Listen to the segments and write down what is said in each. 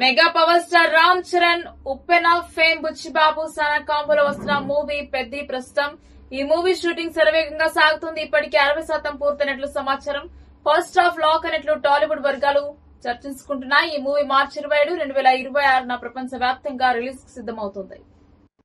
Mega power star Ram Charan Uppena fame Buchibabu Sana కాంబోలో వస్తున్న movie Peddi ప్రస్తుతం. ఈ movie shooting శరవేగంగా సాగుతుంది. ఇప్పటికే అరవై శాతం పూర్తయినట్లు సమాచారం. ఫస్ట్ హాఫ్ లాక్ అయినట్లు టాలీవుడ్ వర్గాలు చర్చించుకుంటున్నాయి. ఈ మూవీ మార్చి ఇరవై ఏడు రెండు వేల ఇరవై ఆరున ప్రపంచ వ్యాప్తంగా రిలీజ్కు సిద్దమవుతుంది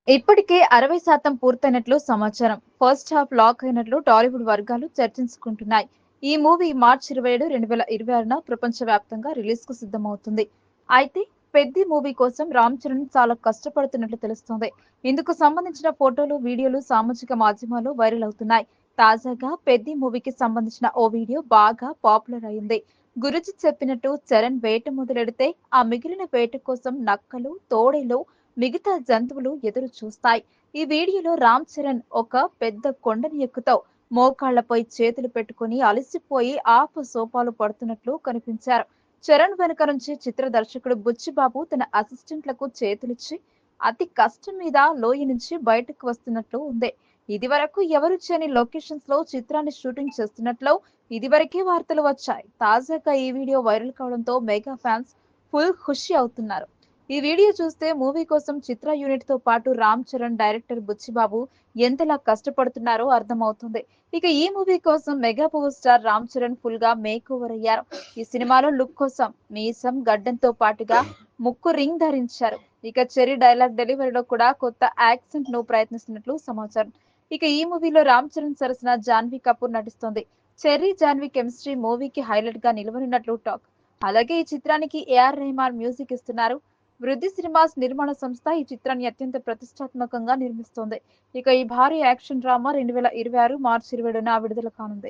ఇప్పటికే అరవై శాతం పూర్తయినట్లు సమాచారం. ఫస్ట్ హాఫ్ లాక్ అయినట్లు టాలీవుడ్ వర్గాలు చర్చించుకుంటున్నాయి. ఈ మూవీ మార్చి ఇరవై ఏడు రెండు వేల ఇరవై ఆరున ప్రపంచ వ్యాప్తంగా రిలీజ్కు సిద్ధమవుతుంది. అయితే పెద్ది మూవీ కోసం రామ్ చరణ్ చాలా కష్టపడుతున్నట్లు తెలుస్తోంది. ఇందుకు సంబంధించిన ఫోటోలు వీడియోలు సామాజిక మాధ్యమాల్లో వైరల్ అవుతున్నాయి. తాజాగా పెద్ది మూవీకి సంబంధించిన ఓ వీడియో బాగా పాపులర్ అయింది. గురుజీ చెప్పినట్టు చరణ్ వేట మొదలెడితే ఆ మిగిలిన వేట కోసం నక్కలు తోడేలు మిగతా జంతువులు ఎదురు చూస్తాయి. ఈ వీడియోలో రామ్ చరణ్ ఒక పెద్ద కొండని ఎక్కుతో మోకాళ్ళపై చేతులు పెట్టుకుని అలసిపోయి ఆప సోపాలు పడుతున్నట్లు కనిపించారు. చరణ్ వెనుక నుంచి చిత్ర దర్శకుడు బుచ్చిబాబు తన అసిస్టెంట్లకు చేతులిచ్చి అతి కష్టం మీద లోయ నుంచి బయటకు వస్తున్నట్లు ఉంది. ఇది వరకు ఎవరు చేయని లొకేషన్స్లో చిత్రాన్ని షూటింగ్ చేస్తున్నట్లు ఇదివరకే వార్తలు వచ్చాయి. తాజాగా ఈ వీడియో వైరల్ కావడంతో మెగా ఫ్యాన్స్ ఫుల్ ఖుషి అవుతున్నారు. ఈ వీడియో చూస్తే మూవీ కోసం చిత్ర యూనిట్తో పాటు రామ్ చరణ్ డైరెక్టర్ బుచ్చిబాబు ఎంతలా కష్టపడుతున్నారో అర్థమవుతుంది. ఇక ఈ మూవీ కోసం mega power star Ram Charan ఫుల్గా మేక్ ఓవర్ అయ్యారు. ఈ సినిమాలో లుక్ కోసం మీసం గడ్డంతో పాటుగా ముక్కు రింగ్ ధరించారు. ఇక చెరి డైలాగ్ డెలివరీలో కూడా కొత్త యాక్సెంట్ను ప్రయత్నిస్తున్నట్లు సమాచారం. ఇక ఈ మూవీలో రామ్ చరణ్ సరసన జాన్వీ కపూర్ నటిస్తోంది. చెర్రీ జాన్వీ కెమిస్ట్రీ మూవీకి హైలైట్గా నిలవనున్నట్లు టాక్. అలాగే ఈ చిత్రానికి ఏఆర్ రెహమాన్ మ్యూజిక్ ఇస్తున్నారు. వృద్ధి సినిమాస్ నిర్మాణ సంస్థ ఈ చిత్రాన్ని అత్యంత ప్రతిష్టాత్మకంగా నిర్మిస్తోంది. ఇక ఈ భారీ యాక్షన్ డ్రామా రెండు వేల ఇరవై ఆరు మార్చి ఇరవై విడుదల కానుంది.